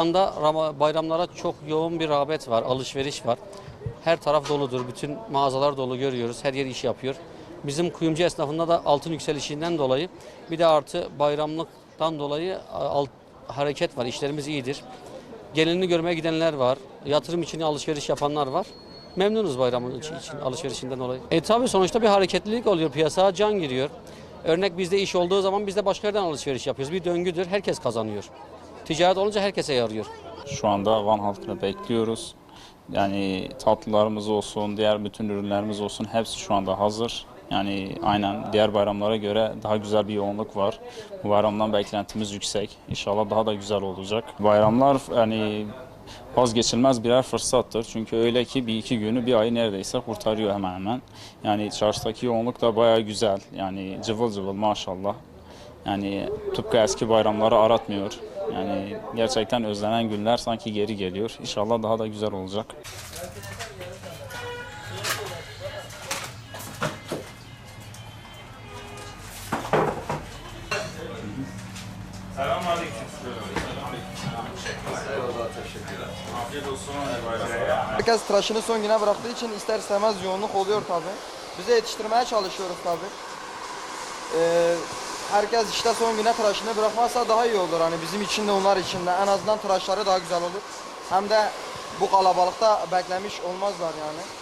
anda bayramlara çok yoğun bir rağbet var, alışveriş var. Her taraf doludur, bütün mağazalar dolu görüyoruz, her yer iş yapıyor. Bizim kuyumcu esnafında da altın yükselişinden dolayı bir de artı bayramlıktan dolayı alt, hareket var, işlerimiz iyidir. Gelinini görmeye gidenler var, yatırım için alışveriş yapanlar var. Memnunuz bayramın için, için alışverişinden dolayı. E tabi sonuçta bir hareketlilik oluyor, piyasaya can giriyor. Örnek bizde iş olduğu zaman biz de başka yerden alışveriş yapıyoruz. Bir döngüdür, herkes kazanıyor. Ticaret olunca herkese yarıyor. Şu anda Van halkını bekliyoruz. Yani tatlılarımız olsun, diğer bütün ürünlerimiz olsun hepsi şu anda hazır. Yani aynen diğer bayramlara göre daha güzel bir yoğunluk var. Bu bayramdan beklentimiz yüksek. İnşallah daha da güzel olacak. Bayramlar yani vazgeçilmez birer fırsattır. Çünkü öyle ki bir iki günü bir ayı neredeyse kurtarıyor hemen hemen. Yani çarşıdaki yoğunluk da bayağı güzel. Yani cıvıl cıvıl maşallah. Yani tıpkı eski bayramları aratmıyor. Yani gerçekten özlenen günler sanki geri geliyor. İnşallah daha da güzel olacak. Herkes tıraşını son güne bıraktığı için ister istemez yoğunluk oluyor tabi. Biz de yetiştirmeye çalışıyoruz tabi. Ee, herkes işte son güne tıraşını bırakmazsa daha iyi olur. Hani bizim için de onlar için de en azından tıraşları daha güzel olur. Hem de bu kalabalıkta beklemiş olmazlar yani.